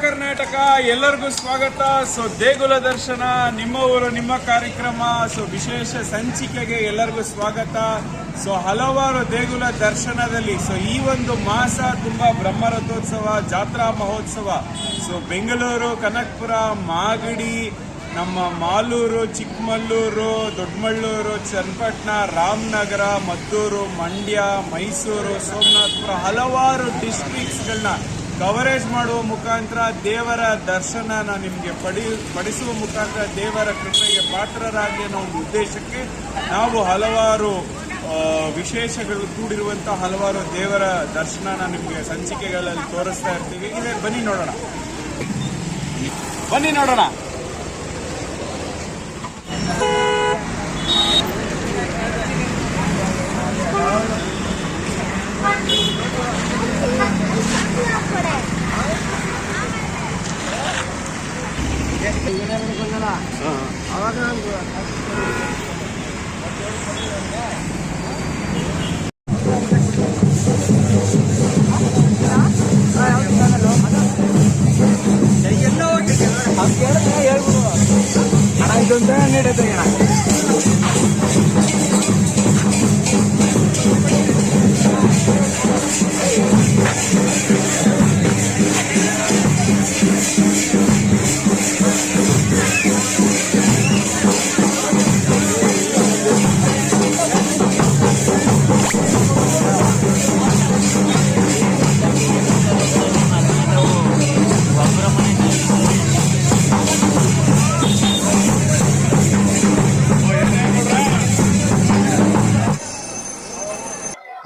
ಕರ್ನಾಟಕ, ಎಲ್ಲರಿಗೂ ಸ್ವಾಗತ. ಸೊ ದೇಗುಲ ದರ್ಶನ, ನಿಮ್ಮ ಊರು, ನಿಮ್ಮ ಕಾರ್ಯಕ್ರಮ. ಸೊ ವಿಶೇಷ ಸಂಚಿಕೆಗೆ ಎಲ್ಲರಿಗೂ ಸ್ವಾಗತ. ಸೊ ಹಲವಾರು ದೇಗುಲ ದರ್ಶನದಲ್ಲಿ ಸೊ ಈ ಒಂದು ಮಾಸ ತುಂಬಾ ಬ್ರಹ್ಮರಥೋತ್ಸವ, ಜಾತ್ರಾ ಮಹೋತ್ಸವ. ಸೊ ಬೆಂಗಳೂರು, ಕನಕಪುರ, ಮಾಗಡಿ, ನಮ್ಮ ಮಾಲೂರು, ಚಿಕ್ಕಮಲ್ಲೂರು, ದೊಡ್ಡಮಳ್ಳೂರು, ಚನ್ನಪಟ್ಟಣ, ರಾಮನಗರ, ಮದ್ದೂರು, ಮಂಡ್ಯ, ಮೈಸೂರು, ಸೋಮನಾಥಪುರ, ಹಲವಾರು ಡಿಸ್ಟ್ರಿಕ್ಟ್ಸ್ಗಳನ್ನ ಕವರೇಜ್ ಮಾಡುವ ಮುಖಾಂತರ ದೇವರ ದರ್ಶನನ ನಿಮಗೆ ಪಡಿ, ಪಡಿಸುವ ಮುಖಾಂತರ ದೇವರ ಕೃಪೆಗೆ ಪಾತ್ರರಾಗಿ ಅನ್ನೋ ಒಂದು ಉದ್ದೇಶಕ್ಕೆ ನಾವು ಹಲವಾರು ವಿಶೇಷಗಳು ಕೂಡಿರುವಂಥ ಹಲವಾರು ದೇವರ ದರ್ಶನನ ನಿಮಗೆ ಸಂಚಿಕೆಗಳಲ್ಲಿ ತೋರಿಸ್ತಾ ಇರ್ತೀವಿ. ಇದೇ, ಬನ್ನಿ ನೋಡೋಣ. ಬನ್ನಿ ನೋಡೋಣ. చేయలేదనుకున్నారా అవగాహన ಹೇಳ್ಬಿಡುವ ಅಣ್ಣ ಇದೊಂದು ನೀಡತ್ತೆ ಅಣ್ಣ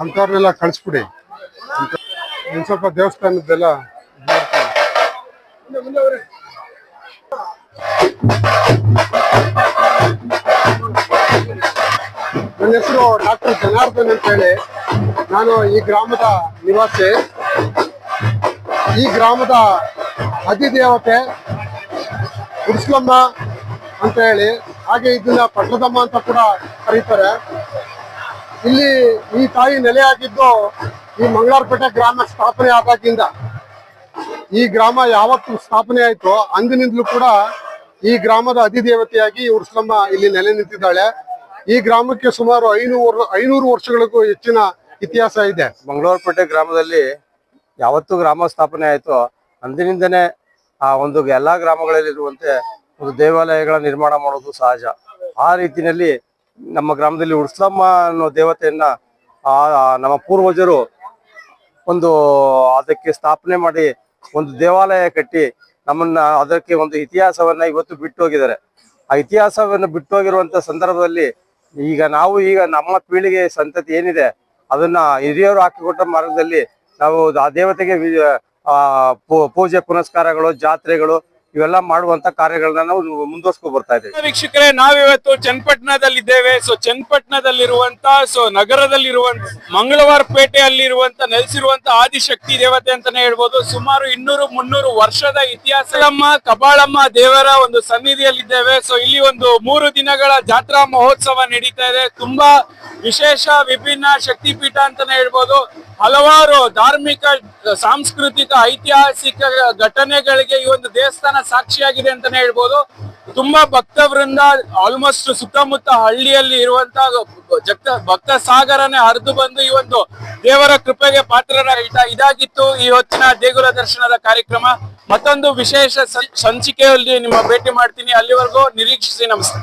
ಅಂಥವ್ರನ್ನೆಲ್ಲ ಕಳಿಸ್ಬಿಡಿ. ಅಂತ- ಇನ್ನು ಸ್ವಲ್ಪ ದೇವಸ್ಥಾನದ್ದೆಲ್ಲ ನನ್ನ ಹೆಸರು ಡಾಕ್ಟರ್ ಜನಾರ್ದನ್ ಅಂತ ಹೇಳಿ. ನಾನು ಈ ಗ್ರಾಮದ ನಿವಾಸಿ. ಈ ಗ್ರಾಮದ ಅಧಿದೇವತೆ ಉರ್ಸ್ಲಮ್ಮ ಅಂತ ಹೇಳಿ. ಹಾಗೆ ಇದನ್ನ ಪಟ್ಟದಮ್ಮ ಅಂತ ಕೂಡ ಕರೀತಾರೆ. ಇಲ್ಲಿ ಈ ತಾಯಿ ನೆಲೆಯಾಗಿದ್ದು ಈ ಮಂಗಳಾರಪೇಟೆ ಗ್ರಾಮ ಸ್ಥಾಪನೆ ಆದಾಗಿಂದ ಈ ಗ್ರಾಮ ಯಾವತ್ತು ಸ್ಥಾಪನೆ ಆಯ್ತೋ ಅಂದಿನಿಂದಲೂ ಕೂಡ ಈ ಗ್ರಾಮದ ಅಧಿದೇವತೆಯಾಗಿ ಉರ್ಸ್ಲಮ್ಮ ಇಲ್ಲಿ ನೆಲೆ ನಿಂತಿದ್ದಾಳೆ. ಈ ಗ್ರಾಮಕ್ಕೆ ಸುಮಾರು ಐನೂರು ಐನೂರು ವರ್ಷಗಳಿಗೂ ಹೆಚ್ಚಿನ ಇತಿಹಾಸ ಇದೆ. ಮಂಗಳೂರುಪೇಟೆ ಗ್ರಾಮದಲ್ಲಿ ಯಾವತ್ತು ಗ್ರಾಮ ಸ್ಥಾಪನೆ ಆಯ್ತೋ ಅಂದಿನಿಂದನೇ ಆ ಒಂದು ಎಲ್ಲಾ ಗ್ರಾಮಗಳಲ್ಲಿರುವಂತೆ ಒಂದು ದೇವಾಲಯಗಳ ನಿರ್ಮಾಣ ಮಾಡೋದು ಸಹಜ. ಆ ರೀತಿಯಲ್ಲಿ ನಮ್ಮ ಗ್ರಾಮದಲ್ಲಿ ಉರ್ಸಮ್ಮ ಅನ್ನೋ ದೇವತೆಯನ್ನ ಆ ನಮ್ಮ ಪೂರ್ವಜರು ಒಂದು ಅದಕ್ಕೆ ಸ್ಥಾಪನೆ ಮಾಡಿ ಒಂದು ದೇವಾಲಯ ಕಟ್ಟಿ ನಮ್ಮನ್ನ ಅದಕ್ಕೆ ಒಂದು ಇತಿಹಾಸವನ್ನ ಇವತ್ತು ಬಿಟ್ಟು ಹೋಗಿದ್ದಾರೆ. ಆ ಇತಿಹಾಸವನ್ನು ಬಿಟ್ಟು ಹೋಗಿರುವಂತ ಸಂದರ್ಭದಲ್ಲಿ ಈಗ ನಾವು ಈಗ ನಮ್ಮ ಪೀಳಿಗೆ ಸಂತತಿ ಏನಿದೆ, ಅದನ್ನ ಹಿರಿಯರು ಹಾಕಿಕೊಟ್ಟ ಮಾರ್ಗದಲ್ಲಿ ನಾವು ಆ ದೇವತೆಗೆ ಆ ಪೂಜೆ ಪುನಸ್ಕಾರಗಳು, ಜಾತ್ರೆಗಳು ಇವೆಲ್ಲ ಮಾಡುವಂತ ಕಾರ್ಯಗಳನ್ನ ನಾವು ಮುಂದುವರ್ಸ್ಕೊ ಬರ್ತಾ ಇದ್ದೇವೆ. ವೀಕ್ಷಕರೇ, ನಾವಿವತ್ತು ಚನ್ನಪಟ್ಟಣದಲ್ಲಿದ್ದೇವೆ. ಸೊ ಚನ್ನಪಟ್ಟಣದಲ್ಲಿರುವಂತ ಸೊ ನಗರದಲ್ಲಿರುವಂತ, ಮಂಗಳವಾರ ಪೇಟೆಯಲ್ಲಿರುವಂತ, ನೆಲೆಸಿರುವಂತ ಆದಿಶಕ್ತಿ ದೇವತೆ ಅಂತಾನೆ ಹೇಳ್ಬೋದು. ಸುಮಾರು ಇನ್ನೂರು, ಮುನ್ನೂರು ವರ್ಷದ ಇತಿಹಾಸಮ್ಮ ಕಬಾಳಮ್ಮ ದೇವರ ಒಂದು ಸನ್ನಿಧಿಯಲ್ಲಿದ್ದೇವೆ. ಸೊ ಇಲ್ಲಿ ಒಂದು ಮೂರು ದಿನಗಳ ಜಾತ್ರಾ ಮಹೋತ್ಸವ ನಡೀತಾ ಇದೆ. ತುಂಬಾ ವಿಶೇಷ, ವಿಭಿನ್ನ ಶಕ್ತಿಪೀಠ ಅಂತಾನೆ ಹೇಳ್ಬೋದು. ಹಲವಾರು ಧಾರ್ಮಿಕ, ಸಾಂಸ್ಕೃತಿಕ, ಐತಿಹಾಸಿಕ ಘಟನೆಗಳಿಗೆ ಈ ಒಂದು ದೇವಸ್ಥಾನ ಸಾಕ್ಷಿಯಾಗಿದೆ ಅಂತಾನೆ ಹೇಳ್ಬೋದು. ತುಂಬಾ ಭಕ್ತ ವೃಂದ ಆಲ್ಮೋಸ್ಟ್ ಸುತ್ತಮುತ್ತ ಹಳ್ಳಿಯಲ್ಲಿ ಇರುವಂತ ಜಕ್ತ ಭಕ್ತ ಸಾಗರನೇ ಹರಿದು ಬಂದು ಈ ಒಂದು ದೇವರ ಕೃಪೆಗೆ ಪಾತ್ರರಾಗಿದ್ದ. ಇದಾಗಿತ್ತು ಈ ಹೊತ್ತಿನ ದೇಗುಲ ದರ್ಶನದ ಕಾರ್ಯಕ್ರಮ. ಮತ್ತೊಂದು ವಿಶೇಷ ಸಂಚಿಕೆಯಲ್ಲಿ ನಿಮ್ಮ ಭೇಟಿ ಮಾಡ್ತೀನಿ. ಅಲ್ಲಿವರೆಗೂ ನಿರೀಕ್ಷಿಸಿ ನಮಸ್ತೆ.